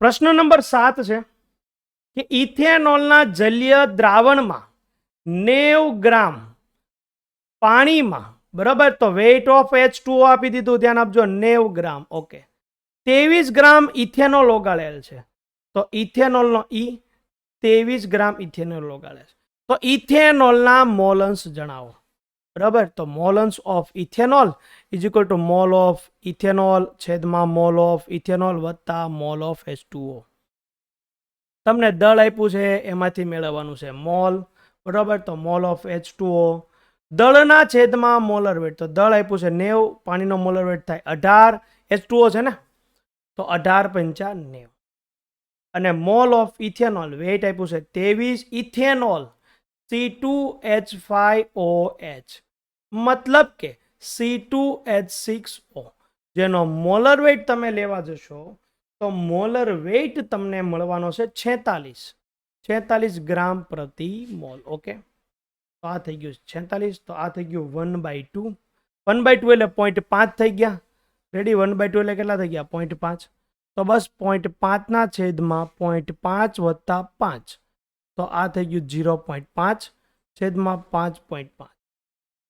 પ્રશ્ન નંબર સાત છે કે ઇથેનોલના જલીય દ્રાવણમાં નેવ ગ્રામ પાણીમાં, બરાબર? તો વેઇટ ઓફ એચ ટુ આપી દીધું, ધ્યાન આપજો, નેવ ગ્રામ. ઓકે. ત્રેવીસ ગ્રામ ઇથેનોલ ઓગાળેલ છે. તો ઇથેનોલનો ઈ ત્રેવીસ ગ્રામ ઇથેનોલ ઓગાળે છે. તો ઇથેનોલના મોલન્સ જણાવો. બરાબર? તો મોલન્સ of ethanol is equal to mole of ethanol છેદમાં મોલ ઓફ ઇથેનોલ વત્તા મોલ ઓફ એચ તમને દળ આપ્યું છે, એમાંથી મેળવવાનું છે મોલ. બરાબર? તો મોલ ઓફ એચ દળના છેદમાં મોલર વેટ તો દળ આપ્યું છે નેવ, પાણીનો મોલર વેટ થાય અઢાર. એચ છે ને? તો અઢાર પંચા નેવ. અને મોલ ઓફ ઇથેનોલ વેટ આપ્યું છે ત્રેવીસ ethanol. C two H five O H મતલબ કે C two H six O જેનો મોલર વેટ તમે લેવા જશો, તો મોલર વેઇટ તમને મળવાનો છે છેતાલીસ. છેતાલીસ ગ્રામ પ્રતિ મોલ ઓકે તો આ થઈ ગયું છેતાલીસ, તો આ થઈ ગયું one by two one by two એટલે પોઈન્ટ પાંચ થઈ ગયા. રેડી વન બાય ટુ એટલે કેટલા થઈ ગયા? પોઈન્ટ પાંચ. તો બસ પોઈન્ટ પાંચના છેદમાં પોઈન્ટ પાંચ વત્તા પાંચ. તો આ થઈ ગયું ઝીરો પોઈન્ટ પાંચ છેદમાં પાંચ પોઈન્ટ પાંચ.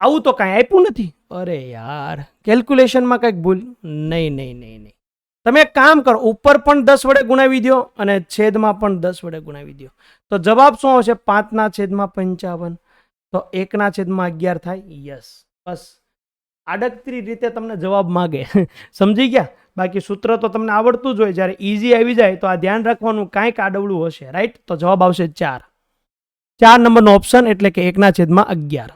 આવું તો કાંઈ આપ્યું નથી. અરે યાર, કેલ્ક્યુલેશનમાં કંઈક ભૂલ, નહીં નહીં નહીં નહીં. તમે એક કામ કરો, ઉપર પણ દસ વડે ગુણાવી દો અને છેદમાં પણ દસ વડે ગુણાવી દો. તો જવાબ શું આવશે? પાંચના છેદમાં પંચાવન. તો એકના છેદમાં અગિયાર થાય. યસ. બસ. આડકતરી રીતે તમને જવાબ માગે. સમજી ગયા? બાકી સૂત્ર તો તમને આવડતું જ હોય. જ્યારે ઇઝી આવી જાય તો આ ધ્યાન રાખવાનું કાંઈક આડવડું હશે રાઈટ તો જવાબ આવશે ચાર. ચાર નંબરનો ઓપ્શન એટલે કે એકના છેદમાં અગિયાર.